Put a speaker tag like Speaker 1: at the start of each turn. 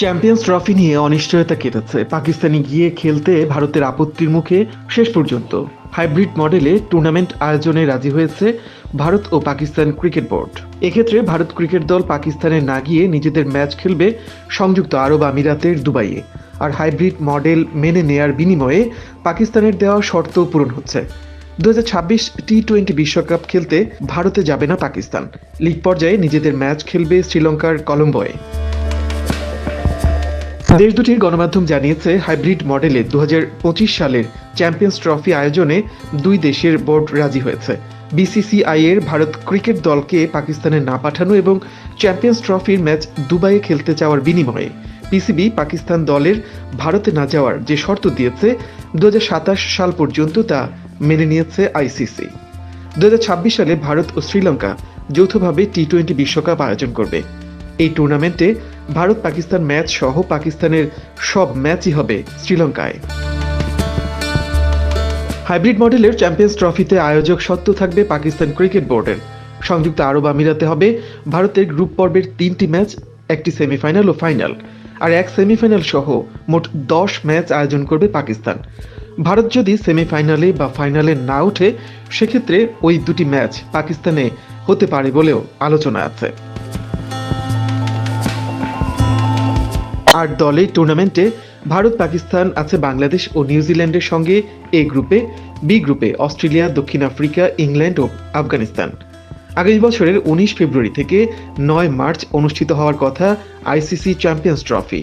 Speaker 1: Champions trophy নিয়ে অনিশ্চয়তা কেটেছে। পাকিস্তানে গিয়ে খেলতে ভারতের আপত্তির মুখে শেষ পর্যন্ত। হাইব্রিড মডেলে টুর্নামেন্ট আয়োজনে রাজি হয়েছে ভারত ও পাকিস্তান ক্রিকেট বোর্ড। এক্ষেত্রে ভারত ক্রিকেট দল পাকিস্তানে না গিয়ে নিজেদের ম্যাচ খেলবে সংযুক্ত আরব আমিরাতের দুবাইয়ে। আর হাইব্রিড মডেল মেনে নেয়ার বিনিময়ে পাকিস্তানের দেওয়া শর্ত পূরণ হচ্ছে। দু হাজার ছাব্বিশ টি টোয়েন্টি বিশ্বকাপ খেলতে ভারতে যাবে না পাকিস্তান। লিগ পর্যায়ে নিজেদের ম্যাচ খেলবে শ্রীলঙ্কার কলম্বোয়। দেশ দুটির গণমাধ্যম জানিয়েছে, হাইব্রিড মডেলে দু হাজার পঁচিশ সালের চ্যাম্পিয়ন্স ট্রফি আয়োজনে দুই দেশের বোর্ড রাজি হয়েছে। বিসিসিআই এর ভারত ক্রিকেট দলকে পাকিস্তানে না পাঠানো এবং চ্যাম্পিয়ন্স ট্রফির ম্যাচ দুবাইয়ে খেলতে যাওয়ার বিনিময়ে পিসিবি পাকিস্তান দলের ভারতে না যাওয়ার যে শর্ত দিয়েছে দু হাজার সাতাশ সাল পর্যন্ত তা মেনে নিয়েছে আইসিসি। দুই হাজার ছাব্বিশ সালে ভারত ও শ্রীলঙ্কা যৌথভাবে টি টোয়েন্টি বিশ্বকাপ আয়োজন করবে। এই টুর্নামেন্টে ভারত, পাকিস্তান ম্যাচ সহ পাকিস্তানের সব ম্যাচই হবে শ্রীলঙ্কায়। হাইব্রিড মডেলের চ্যাম্পিয়ন্স ট্রফিতে আয়োজক সত্ত্ব থাকবে পাকিস্তান ক্রিকেট বোর্ডের সংযুক্ত আরব আমিরাতে হবে ভারতের গ্রুপ পর্বের তিনটি ম্যাচ, একটি সেমিফাইনাল ও ফাইনাল। আর এক সেমিফাইনাল সহ মোট দশ ম্যাচ আয়োজন করবে পাকিস্তান। ভারত যদি সেমিফাইনালে বা ফাইনালে না ওঠে, সেক্ষেত্রে ওই দুটি ম্যাচ পাকিস্তানে হতে পারে বলেও আলোচনা আছে। আট দলের টুর্নামেন্টে ভারত, পাকিস্তান আছে, বাংলাদেশ ও নিউজিল্যান্ডের সঙ্গে। এ গ্রুপে বি গ্রুপে অস্ট্রেলিয়া, দক্ষিণ আফ্রিকা, ইংল্যান্ড ও আফগানিস্তান। আগামী বছরের উনিশ ফেব্রুয়ারি থেকে নয় মার্চ অনুষ্ঠিত হওয়ার কথা আইসিসি চ্যাম্পিয়ন্স ট্রফি।